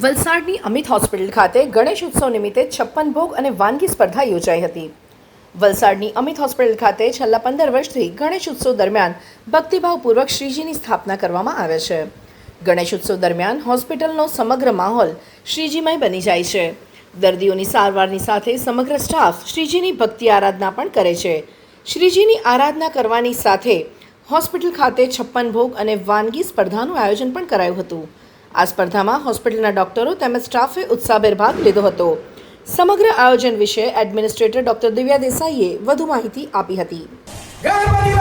વલસાડની Amit hospital ખાતે ગણેશ ઉત્સવ નિમિત્તે છપ્પન ભોગ અને વાનગી સ્પર્ધા યોજાઈ હતી. વલસાડની અમિત હોસ્પિટલ ખાતે છેલ્લા પંદર વર્ષથી ગણેશ ઉત્સવ દરમિયાન ભક્તિભાવપૂર્વક શ્રીજીની સ્થાપના કરવામાં આવે છે. ગણેશ ઉત્સવ દરમિયાન હોસ્પિટલનો સમગ્ર માહોલ શ્રીજીમય બની જાય છે. દર્દીઓની સારવારની સાથે સમગ્ર સ્ટાફ શ્રીજીની ભક્તિ આરાધના પણ કરે છે. શ્રીજીની આરાધના કરવાની સાથે હોસ્પિટલ ખાતે છપ્પન ભોગ અને વાનગી સ્પર્ધાનું આયોજન પણ કરાયું હતું. આ સ્પર્ધામાં હોસ્પિટલના ડોક્ટરો તેમજ સ્ટાફે ઉત્સાહભેર ભાગ લીધો હતો. સમગ્ર આયોજન વિશે એડમિનિસ્ટ્રેટર ડોક્ટર દિવ્યા દેસાઈએ વધુ માહિતી આપી હતી. ગણપતિ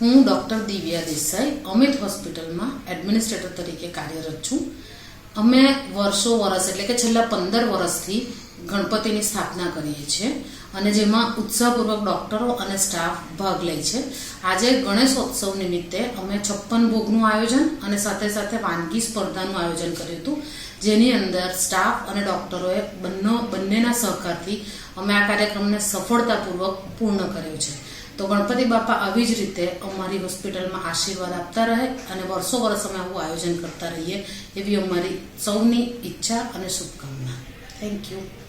હું ડૉક્ટર દિવ્યા દેસાઈ, અમિત હોસ્પિટલમાં એડમિનિસ્ટ્રેટર તરીકે કાર્યરત છું. અમે વર્ષો વર્ષ, એટલે કે છેલ્લા પંદર વર્ષથી ગણપતિની સ્થાપના કરીએ છીએ અને જેમાં ઉત્સાહપૂર્વક ડૉક્ટરો અને સ્ટાફ ભાગ લે છે. આજે ગણેશોત્સવ નિમિત્તે અમે છપ્પન ભોગનું આયોજન અને સાથે સાથે વાનગી સ્પર્ધાનું આયોજન કર્યું હતું, જેની અંદર સ્ટાફ અને ડૉક્ટરોએ બંને, બંનેના સહકારથી અમે આ કાર્યક્રમને સફળતાપૂર્વક પૂર્ણ કર્યો છે. તો ગણપતિ બાપા આવી જ રીતે અમારી હોસ્પિટલમાં આશીર્વાદ આપતા રહે અને વર્ષો વર્ષ અમે આવું આયોજન કરતા રહીએ એવી અમારી સૌની ઈચ્છા અને શુભકામના. Thank you